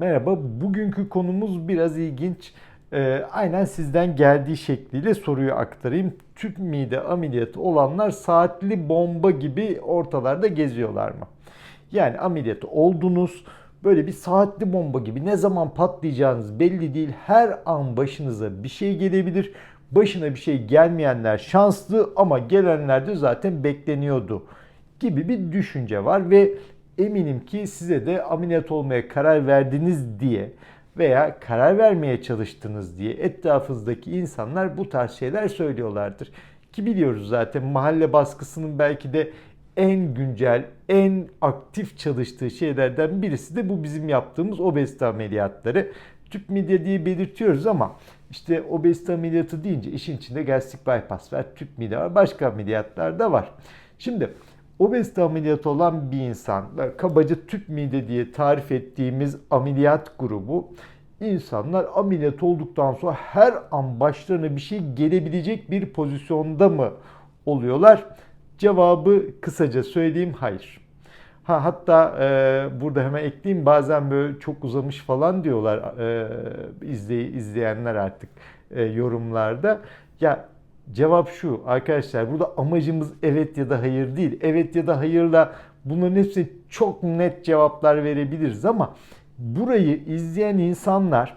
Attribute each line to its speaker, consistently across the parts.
Speaker 1: Bugünkü konumuz biraz ilginç. Ee, aynen sizden geldiği şekliyle soruyu aktarayım. Tüp mide ameliyatı olanlar saatli bomba gibi ortalarda geziyorlar mı? Yani ameliyat oldunuz. Böyle bir saatli bomba gibi ne zaman patlayacağınız belli değil. Her an başınıza bir şey gelebilir. Başına bir şey gelmeyenler şanslı ama gelenler de zaten bekleniyordu gibi bir düşünce var ve eminim ki size de ameliyat olmaya karar verdiniz diye veya karar vermeye çalıştınız diye etrafınızdaki insanlar bu tarz şeyler söylüyorlardır. Ki biliyoruz zaten mahalle baskısının belki de en güncel, en aktif çalıştığı şeylerden birisi de bu bizim yaptığımız obezite ameliyatları. Tüp midye diye belirtiyoruz ama işte obezite ameliyatı deyince işin içinde gastrik bypass var, tüp mide var, başka ameliyatlar da var. Şimdi obezite ameliyatı olan bir insan, kabaca tüp mide diye tarif ettiğimiz ameliyat grubu insanlar ameliyat olduktan sonra her an başlarına bir şey gelebilecek bir pozisyonda mı oluyorlar? Cevabı kısaca söyleyeyim hayır. Ha, hatta e, burada hemen ekleyeyim bazen böyle çok uzamış falan diyorlar e, izley, izleyenler artık e, yorumlarda. Ya cevap şu arkadaşlar burada amacımız evet ya da hayır değil. Evet ya da hayırla bunların hepsi çok net cevaplar verebiliriz ama burayı izleyen insanlar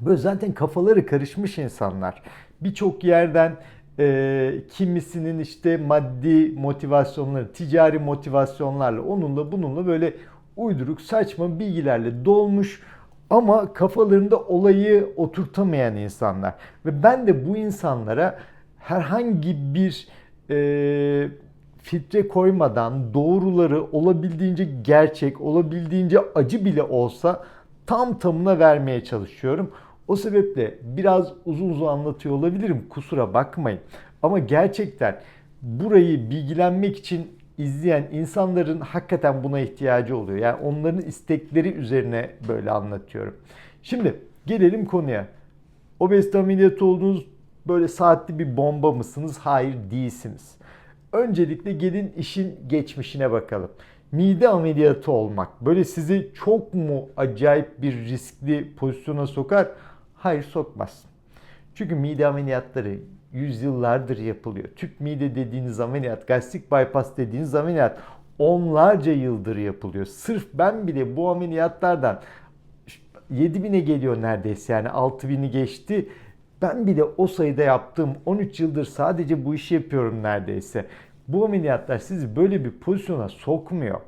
Speaker 1: böyle zaten kafaları karışmış insanlar. Birçok yerden e, kimisinin işte maddi motivasyonları, ticari motivasyonlarla, onunla bununla böyle uyduruk saçma bilgilerle dolmuş ama kafalarında olayı oturtamayan insanlar. Ve ben de bu insanlara herhangi bir e, filtre koymadan doğruları olabildiğince gerçek, olabildiğince acı bile olsa tam tamına vermeye çalışıyorum. O sebeple biraz uzun uzun anlatıyor olabilirim. Kusura bakmayın. Ama gerçekten burayı bilgilenmek için izleyen insanların hakikaten buna ihtiyacı oluyor. Yani onların istekleri üzerine böyle anlatıyorum. Şimdi gelelim konuya. Obezite ameliyatı oldunuz böyle saatli bir bomba mısınız? Hayır değilsiniz. Öncelikle gelin işin geçmişine bakalım. Mide ameliyatı olmak böyle sizi çok mu acayip bir riskli pozisyona sokar? Hayır sokmaz. Çünkü mide ameliyatları yüzyıllardır yapılıyor. Tüp mide dediğiniz ameliyat, gastrik bypass dediğiniz ameliyat onlarca yıldır yapılıyor. Sırf ben bile bu ameliyatlardan 7000'e geliyor neredeyse yani 6000'i geçti. Ben bile o sayıda yaptığım 13 yıldır sadece bu işi yapıyorum neredeyse. Bu ameliyatlar sizi böyle bir pozisyona sokmuyor.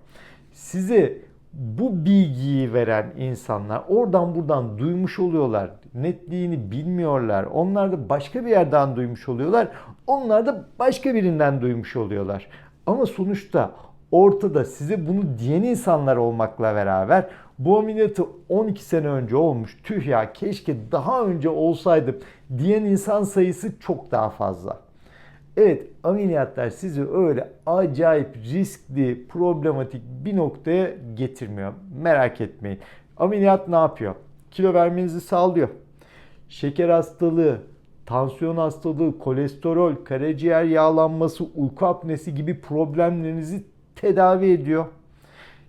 Speaker 1: Size bu bilgiyi veren insanlar oradan buradan duymuş oluyorlar. Netliğini bilmiyorlar. Onlar da başka bir yerden duymuş oluyorlar. Onlar da başka birinden duymuş oluyorlar. Ama sonuçta ortada size bunu diyen insanlar olmakla beraber bu ameliyatı 12 sene önce olmuş. Tüh ya keşke daha önce olsaydım diyen insan sayısı çok daha fazla. Evet ameliyatlar sizi öyle acayip riskli, problematik bir noktaya getirmiyor. Merak etmeyin. Ameliyat ne yapıyor? Kilo vermenizi sağlıyor. Şeker hastalığı, tansiyon hastalığı, kolesterol, karaciğer yağlanması, uyku apnesi gibi problemlerinizi tedavi ediyor.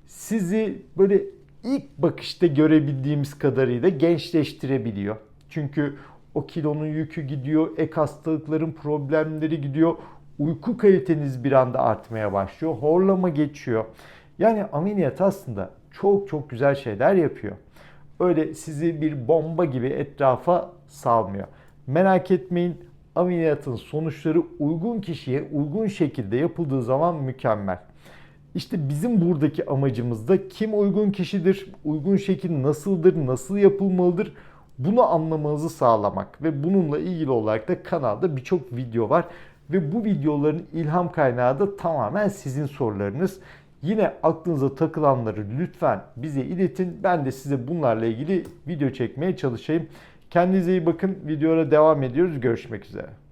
Speaker 1: Sizi böyle ilk bakışta görebildiğimiz kadarıyla gençleştirebiliyor. Çünkü o kilonun yükü gidiyor, ek hastalıkların problemleri gidiyor. Uyku kaliteniz bir anda artmaya başlıyor. Horlama geçiyor. Yani ameliyat aslında çok çok güzel şeyler yapıyor. Öyle sizi bir bomba gibi etrafa salmıyor. Merak etmeyin ameliyatın sonuçları uygun kişiye uygun şekilde yapıldığı zaman mükemmel. İşte bizim buradaki amacımız da kim uygun kişidir, uygun şekil nasıldır, nasıl yapılmalıdır bunu anlamanızı sağlamak ve bununla ilgili olarak da kanalda birçok video var ve bu videoların ilham kaynağı da tamamen sizin sorularınız. Yine aklınıza takılanları lütfen bize iletin. Ben de size bunlarla ilgili video çekmeye çalışayım. Kendinize iyi bakın. Videoya devam ediyoruz. Görüşmek üzere.